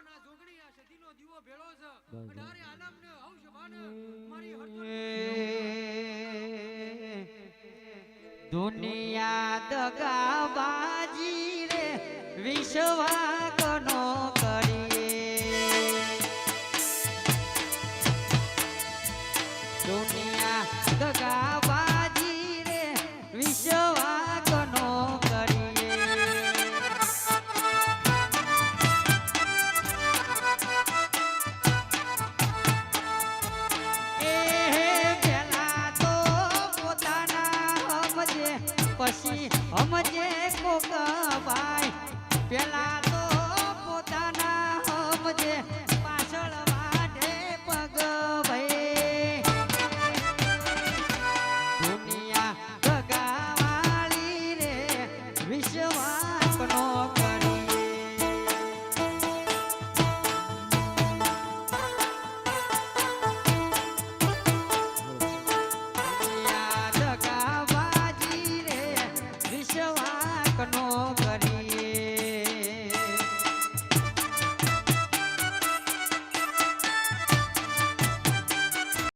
ના જોગણી આ સદીનો દીવો ભેળો દુનિયા દગાબાજી રે વિશ્વાગનો કરીએ. દુનિયા દગા પછી હમજે કોકવાય. પેલા તો પોતાના હમજે પાછળ વાઢે પગ દુનિયા ગગાવાળી રે વિશ્વાસનો ಕನೋಗ